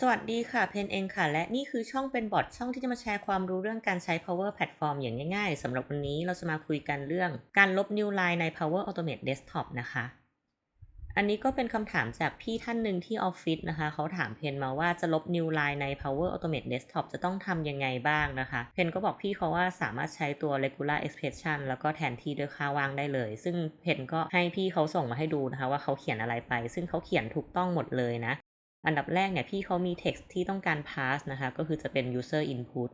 สวัสดีค่ะ เพนเองค่ะ และนี่คือช่องเป็นบอทช่องที่จะมาแชร์ความรู้เรื่องการใช้ Power Platform อย่างง่ายๆสำหรับวันนี้เราจะมาคุยกันเรื่องการลบ New Line ใน Power Automate Desktop นะคะ อันนี้ก็เป็นคำถามจากพี่ท่านหนึ่งที่ออฟฟิศนะคะ เขาถามเพนมาว่าจะลบ New Line ใน Power Automate Desktop จะต้องทำยังไงบ้างนะคะ เพนก็บอกพี่เขาว่าสามารถใช้ตัว regular expression แล้วก็แทนที่ด้วยค่าว่างได้เลย ซึ่งเพนก็ให้พี่เขาส่งมาให้ดูนะคะว่าเขาเขียนอะไรไป ซึ่งเขาเขียนถูกต้องหมดเลยนะ อันดับแรกเนี่ยพี่เขามี text ที่ต้องการ pass นะคะก็คือจะเป็น user input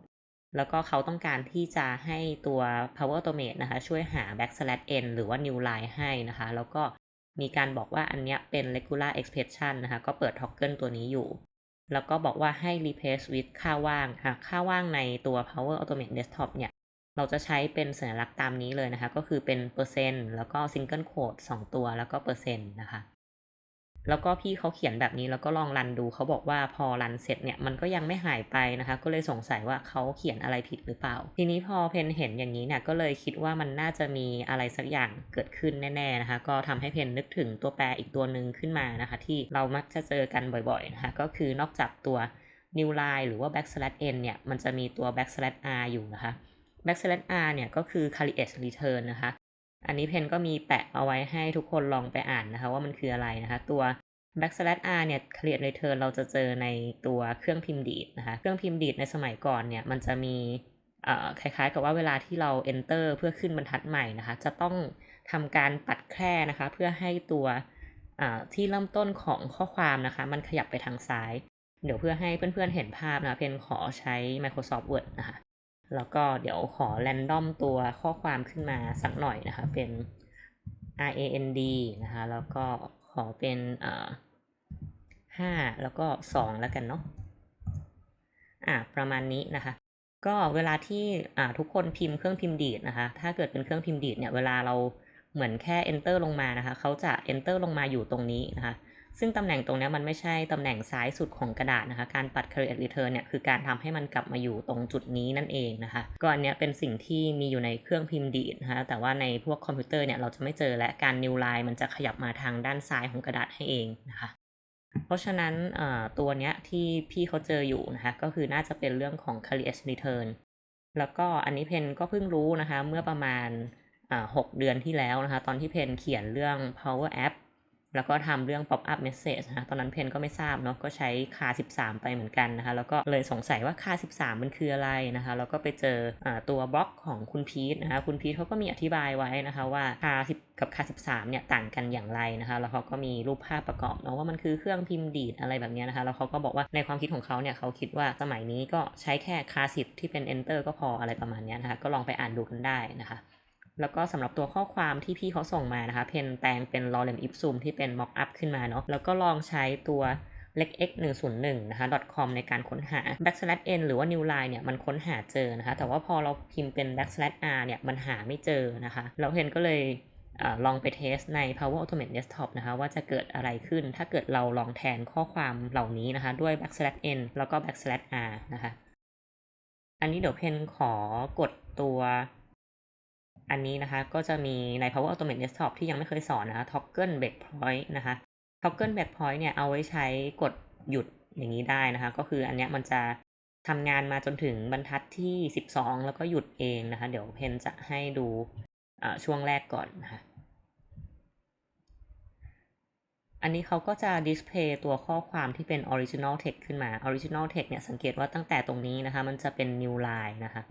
แล้วก็เขาต้องการที่จะให้ตัว Power Automate นะคะ ช่วยหา backslash n หรือว่า new line ให้นะคะ แล้วก็มีการบอกว่าอันเนี้ยเป็น regular expression นะคะ ก็เปิด toggle ตัวนี้อยู่ แล้วก็บอกว่าให้ replace with ค่าว่างค่ะค่าว่างในตัว Power Automate Desktop เนี่ย เราจะใช้เป็นสัญลักษณ์ตามนี้เลยนะคะ ก็คือเป็นเปอร์เซ็นต์แล้วก็ single quote 2 ตัวแล้วก็เปอร์เซ็นต์นะคะ แล้วก็พี่เขาเขียนแบบนี้แล้วก็ลองรันดูเขาบอกว่าพอรันเสร็จเนี่ยมันก็ยังไม่หายไปนะคะ ก็เลยสงสัยว่าเขาเขียนอะไรผิดหรือเปล่า ทีนี้พอเพนเห็นอย่างนี้เนี่ยก็เลยคิดว่ามันน่าจะมีอะไรสักอย่างเกิดขึ้นแน่ๆนะคะ ก็ทำให้เพนนึกถึงตัวแปรอีกตัวหนึ่งขึ้นมานะคะ ที่เรามักจะเจอกันบ่อยๆนะคะก็คือนอกจากตัว new line หรือว่า backslash n เนี่ยมันจะมีตัว backslash r อยู่นะคะ backslash r เนี่ยก็คือ create return นะคะ อันนี้เพนก็มีแปะเอาไว้ให้ทุกคนลองไปอ่านนะคะ ว่ามันคืออะไรนะคะ ตัว backslash r เนี่ย create return เราจะเจอในตัวเครื่องพิมพ์ดีดนะคะ เครื่องพิมพ์ดีดในสมัยก่อนเนี่ย มันจะมีคล้ายๆ กับว่าเวลาที่เรา enter เพื่อขึ้นบรรทัดใหม่นะคะ จะต้องทำการปัดแคร่นะคะ เพื่อให้ตัวที่เริ่มต้นของข้อความนะคะ มันขยับไปทางซ้าย เดี๋ยวเพื่อให้เพื่อนๆเห็นภาพนะเพนขอใช้ Microsoft Word นะคะ แล้วก็เดี๋ยวขอ random ตัวข้อความขึ้นมาสักหน่อยนะคะ เป็น R A N D นะคะ แล้วก็ขอเป็นอ่าห้าแล้วก็สองแล้วกันเนาะอ่าประมาณนี้นะคะ ก็เวลาที่อ่าทุกคนพิมพ์เครื่องพิมพ์ดีดนะคะ ถ้าเกิดเป็นเครื่องพิมพ์ดีดเนี่ยเวลาเราเหมือนแค่ enter ลงมานะคะ เขาจะ enter ลงมาอยู่ตรงนี้นะคะ ซึ่งตำแหน่งตรงนี้มันไม่ใช่ตำแหน่งซ้ายสุดของกระดาษนะคะ การปัด create return เนี่ยคือการทำให้มันกลับมาอยู่ตรงจุดนี้นั่นเองนะคะ ก็อันนี้เป็นสิ่งที่มีอยู่ในเครื่องพิมพ์ดีดนะคะ แต่ว่าในพวกคอมพิวเตอร์เนี่ยเราจะไม่เจอและการ new line มันจะขยับมาทางด้านซ้ายของกระดาษให้เองนะคะเพราะฉะนั้นตัวเนี้ยที่พี่เขาเจออยู่นะคะก็คือน่าจะเป็นเรื่องของ create return แล้วก็อันนี้เพนก็เพิ่งรู้นะคะเมื่อประมาณหกเดือนที่แล้วนะคะ ตอนที่เพนเขียนเรื่อง power app แล้วก็ทำเรื่อง pop up message นะคะตอนนั้นเพนก็ไม่ทราบเนาะก็ใช้คา13 ไปเหมือนกันนะคะ แล้วก็เลยสงสัยว่าคา13 มันคืออะไรนะคะ แล้วก็ไปเจออตัวบล็อกของคุณพีทนะคะ คุณพีทเขาก็มีอธิบายไว้นะคะว่าคา10กับคา13 เนี่ยต่างกันอย่างไรนะคะ แล้วเขาก็มีรูปภาพประกอบเนาะว่ามันคือเครื่องพิมพ์ดีดอะไรแบบนี้นะคะ แล้วเขาก็บอกว่าในความคิดของเขาเนี่ยเขาคิดว่าสมัยนี้ก็ใช้แค่คา10ที่เป็น enter ก็พออะไรประมาณนี้นะคะ ก็ลองไปอ่านดูกันได้นะคะ แล้วก็สำหรับตัวข้อความที่พี่เขาส่งมานะคะเพนแปลงเป็นลอเรมอิฟซูมที่เป็น mock up ขึ้นมาเนาะแล้วก็ลองใช้ตัว l e x 101นะคะ .com ในการค้นหา backslash n หรือว่า new line เนี่ยมันค้นหาเจอนะคะ แต่ว่าพอเราพิมพ์เป็น backslash r เนี่ยมันหาไม่เจอนะคะแล้วเพนก็เลยอลองไปเทสใน Power Automate Desktop นะคะว่าจะเกิดอะไรขึ้น ถ้าเกิดเราลองแทนข้อความเหล่านี้นะคะ ด้วย backslash n แล้วก็ backslash r นะคะ อันนี้เดี๋ยวเพนขอกดตัว อันนี้นะคะก็จะมีใน Power Automate Desktop ที่ยังไม่เคยสอนนะคะ Toggle Breakpoint นะคะ Toggle Breakpoint เนี่ยเอาไว้ใช้กดหยุดอย่างนี้ได้นะคะ ก็คืออันเนี้ยมันจะทำงานมาจนถึงบรรทัดที่ 12 แล้วก็หยุดเองนะคะ เดี๋ยวเพนจะให้ดูช่วงแรกก่อนนะคะอันนี้เขาก็จะดิสเพย์ตัวข้อความที่เป็น original text ขึ้นมา original text เนี่ยสังเกตว่าตั้งแต่ตรงนี้นะคะ มันจะเป็น new line นะคะ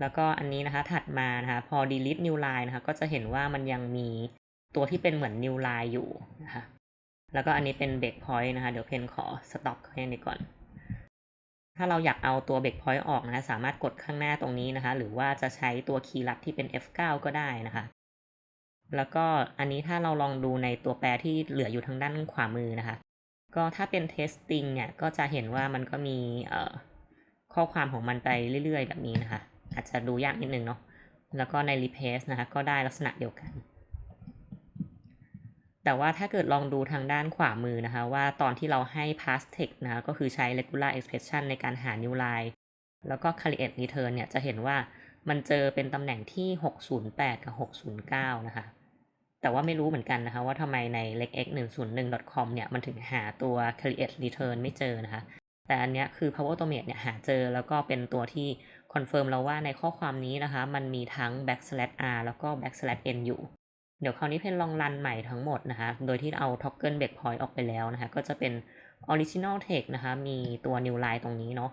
แล้วก็อันนี้นะคะถัดมานะคะพอ delete new line นะคะก็จะเห็นว่ามันยังมีตัวที่เป็นเหมือน new line อยู่นะคะแล้วก็อันนี้เป็น break point นะคะเดี๋ยวเพนขอ stop แค่นี้ก่อน ถ้าเราอยากเอาตัว break point ออกนะคะสามารถกดข้างหน้าตรงนี้นะคะ หรือว่าจะใช้ตัวคีย์ลัดที่เป็น F9 ก็ได้นะคะแล้วก็อันนี้ถ้าเราลองดูในตัวแปรที่เหลืออยู่ทางด้านขวามือนะคะ ก็ถ้าเป็น testing เนี่ยก็จะเห็นว่ามันก็มีข้อความของมันไปเรื่อยๆ แบบนี้นะคะ อาจจะดูยากนิดนึงเนาะ แล้วก็ใน replace นะคะก็ได้ลักษณะเดียวกัน แต่ว่าถ้าเกิดลองดูทางด้านขวามือนะคะ ว่าตอนที่เราให้ pass text นะคะก็คือใช้ regular expression ในการหา new line แล้วก็ create return เนี่ยจะเห็นว่ามันเจอเป็นตำแหน่งที่ 608 กับ 609 นะคะ แต่ว่าไม่รู้เหมือนกันนะคะว่าทำไมใน legx 101 com เนี่ยมันถึงหาตัว create return ไม่เจอนะคะ แต่อันเนี้ยคือ Power Automate เนี่ยหาเจอแล้วก็เป็นตัวที่คอนเฟิร์มเราว่าในข้อความนี้นะคะ มันมีทั้ง backslash r แล้วก็ backslash n อยู่ เดี๋ยวคราวนี้เพนลองรันใหม่ทั้งหมดนะคะ โดยที่เอา toggle breakpoint ออกไปแล้วนะคะ ก็จะเป็น original text นะคะ มีตัว new line ตรงนี้เนาะ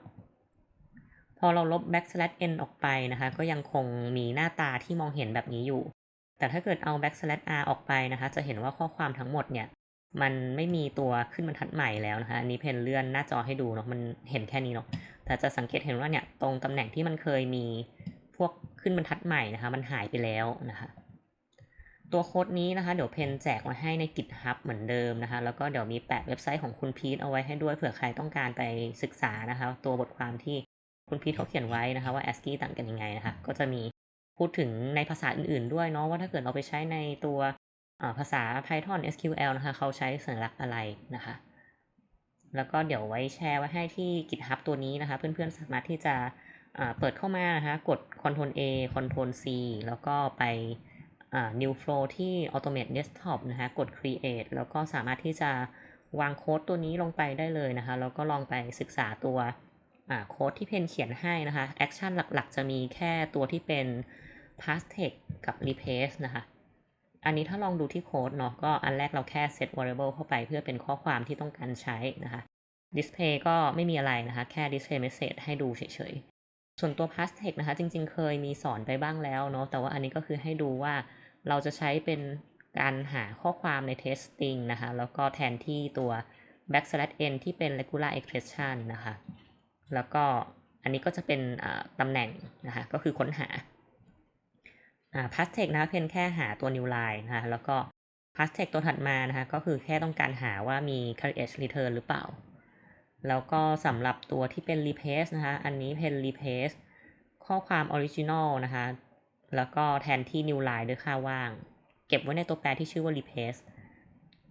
พอเราลบ backslash n ออกไปนะคะ ก็ยังคงมีหน้าตาที่มองเห็นแบบนี้อยู่ แต่ถ้าเกิดเอา backslash r ออกไปนะคะ จะเห็นว่าข้อความทั้งหมดเนี่ย มันไม่มีตัวขึ้นบรรทัดใหม่แล้วนะคะอันนี้เพนเลื่อนหน้าจอให้ดูเนาะมันเห็นแค่นี้เนาะแต่จะสังเกตเห็นว่าเนี่ยตรงตำแหน่งที่มันเคยมีพวกขึ้นบรรทัดใหม่นะคะ มันหายไปแล้วนะคะ ตัวโค้ดนี้นะคะ เดี๋ยวเพนแจกไว้ให้ใน GitHub เหมือนเดิมนะคะ แล้วก็เดี๋ยวมีแปะเว็บไซต์ของคุณพีทเอาไว้ให้ด้วยเผื่อใครต้องการไปศึกษานะคะ ตัวบทความที่คุณพีทเขาเขียนไว้นะคะ ว่า ASCII ต่างกันยังไงนะคะก็จะมีพูดถึงในภาษาอื่นๆด้วยเนาะว่าถ้าเกิดเราไปใช้ในตัว ภาษา Python SQL นะคะ เขาใช้สัญลักษณ์อะไรนะคะ แล้วก็เดี๋ยวไว้แชร์ไว้ให้ที่ GitHub ตัวนี้นะคะ เพื่อนๆสามารถที่จะเปิดเข้ามานะคะ กด Ctrl A Ctrl C แล้วก็ไป New Flow ที่ Automate Desktop นะคะ กด Create แล้วก็สามารถที่จะวางโค้ดตัวนี้ลงไปได้เลยนะคะ แล้วก็ลองไปศึกษาตัวโค้ดที่เพนเขียนให้นะคะ แอคชั่นหลักๆ จะมีแค่ตัวที่เป็น past text กับ replace นะคะ อันนี้ถ้าลองดูที่โค้ดเนาะก็อันแรกเราแค่ set variable เข้าไปเพื่อเป็นข้อความที่ต้องการใช้นะคะ display ก็ไม่มีอะไรนะคะ แค่ display message ให้ดูเฉยๆ ส่วนตัว past text นะคะ จริงๆ เคยมีสอนไปบ้างแล้วเนาะแต่ว่าอันนี้ก็คือให้ดูว่าเราจะใช้เป็นการหาข้อความใน testing นะคะ แล้วก็แทนที่ตัว backslash n ที่เป็น regular expression นะคะ แล้วก็อันนี้ก็จะเป็นตำแหน่งนะคะ ก็คือค้นหา พาสเทคนะคะเพียงแค่หาตัว new line นะคะแล้วก็พาสเทคตัวถัดมานะคะก็คือแค่ต้องการหาว่ามี create return หรือเปล่า แล้วก็สำหรับตัวที่เป็น replace นะคะอันนี้เป็น replace ข้อความ original นะคะแล้วก็แทนที่ new line ด้วยค่าว่าง เก็บไว้ในตัวแปรที่ชื่อว่า replace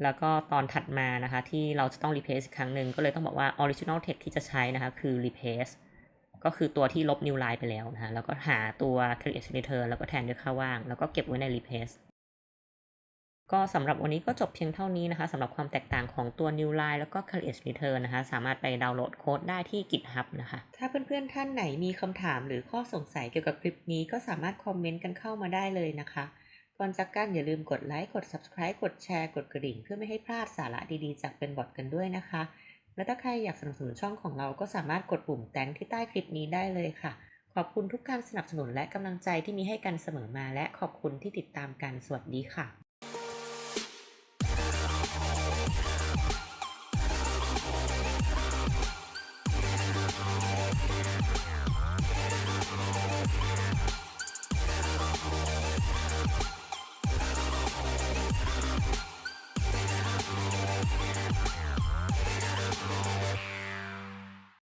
แล้วก็ตอนถัดมานะคะที่เราจะต้อง replace อีกครั้งหนึ่งก็เลยต้องบอกว่า original text ที่จะใช้นะคะคือ replace ก็คือตัวที่ลบ new line ไปแล้วนะคะแล้วก็หาตัว create return แล้วก็แทนด้วยค่าว่าง แล้วก็เก็บไว้ใน replace ก็สำหรับวันนี้ก็จบเพียงเท่านี้นะคะสำหรับความแตกต่างของตัว new line แล้วก็ create return นะคะ สามารถไปดาวน์โหลดโค้ดได้ที่ GitHub นะคะ ถ้าเพื่อนๆท่านไหนมีคำถามหรือข้อสงสัยเกี่ยวกับคลิปนี้ก็สามารถคอมเมนต์กันเข้ามาได้เลยนะคะก่อนจากกันอย่าลืมกดไลค์กด subscribe กดแชร์กดกระดิ่ง เพื่อไม่ให้พลาดสาระดีๆ จากเป็นบอทกันด้วยนะคะ และถ้าใครอยากสนับสนุนช่องของเราก็สามารถกดปุ่มแตงที่ใต้คลิปนี้ได้เลยค่ะ ขอบคุณทุกการสนับสนุนและกำลังใจที่มีให้กันเสมอมา และขอบคุณที่ติดตามกันสวัสดีค่ะ